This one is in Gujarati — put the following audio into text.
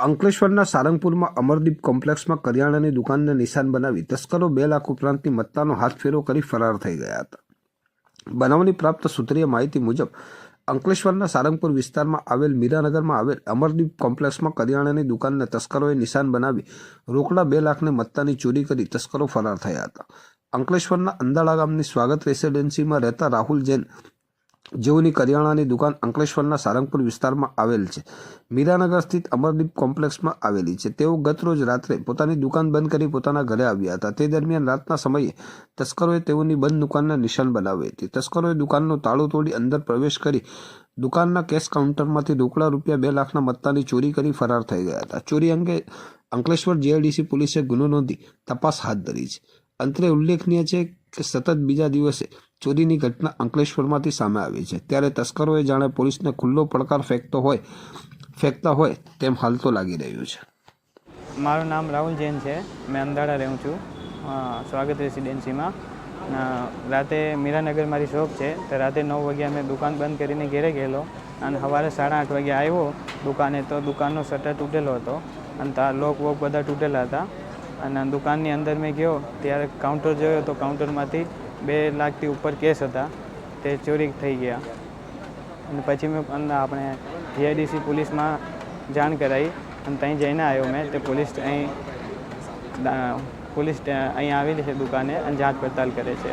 અંકલેશ્વરના સારંગપુરમાં અમરદીપ કોમ્પ્લેક્સમાં કરિયાણાની દુકાનને નિશાન બનાવી તસ્કરો બે લાખ ઉપરાંતની મત્તાનો હાથફેરો કરી ફરાર થઈ ગયા હતા. બનાવની પ્રાપ્ત સૂત્રીય માહિતી મુજબ, અંકલેશ્વરના સારંગપુર વિસ્તારમાં આવેલ મીરાનગરમાં આવેલ અમરદીપ કોમ્પ્લેક્સમાં કરિયાણાની દુકાનને તસ્કરોએ નિશાન બનાવી રોકડા બે લાખને મત્તાની ચોરી કરી તસ્કરો ફરાર થયા હતા. અંકલેશ્વરના અંદાળા ગામની સ્વાગત રેસિડેન્સીમાં રહેતા રાહુલ જૈન જેઓની કરિયાણાની દુકાન અંકલેશ્વરના સારંગપુર વિસ્તારમાં આવેલ છે. મીરાનગર સ્થિત અમરદીપ કોમ્પ્લેક્સમાં આવેલી છે. તેઓ ગતરોજ રાત્રે પોતાની દુકાન બંધ કરી પોતાના ઘરે આવ્યા હતા. તે દરમિયાન રાતના સમયે તસ્કરોએ તેઓની બંધ દુકાનને નિશાન બનાવી હતી. તસ્કરોએ દુકાનનું તાળું તોડી અંદર પ્રવેશ કરી દુકાનના કેશ કાઉન્ટરમાંથી રોકડા રૂપિયા બે લાખના મત્તાની ચોરી કરી ફરાર થઈ ગયા હતા. ચોરી અંગે અંકલેશ્વર જીઆઈડીસી પોલીસે ગુનો નોંધી તપાસ હાથ ધરી છે. અંતરે ઉલ્લેખનીય છે કે સતત બીજા દિવસે ચોરીની ઘટના અંકલેશ્વરમાંથી સામે આવી છે. ત્યારે તસ્કરોએ જાણે પોલીસને ખુલ્લો પડકાર ફેંકતો હોય, ફેંકતા હોય તેમ હાલ લાગી રહ્યું છે. મારું નામ રાહુલ જૈન છે. મેં અમદાવાદ રહું છું. સ્વાગત રેસિડેન્સીમાં. રાતે મીરાનગર મારી શોપ છે. તો રાતે નવ વાગ્યા મેં દુકાન બંધ કરીને ઘેરે ગયેલો. અને સવારે સાડા આઠ વાગ્યા આવ્યો દુકાને. તો દુકાનનો શટર તૂટેલો હતો. અને લોક વોક બધા તૂટેલા હતા. અને દુકાનની અંદર મેં ગયો, ત્યારે કાઉન્ટર જોયો તો કાઉન્ટરમાંથી બે લાખથી ઉપર કેસ હતા. તે ચોરી થઈ ગયા. અને પછી મેં આપણે જીઆઈડીસી પોલીસમાં જાણ કરાવી અને ત્યાં જઈને આવ્યો મેં. તે પોલીસ અહીં પોલીસ અહીં આવેલી છે દુકાને અને જાત પડતાલ કરે છે.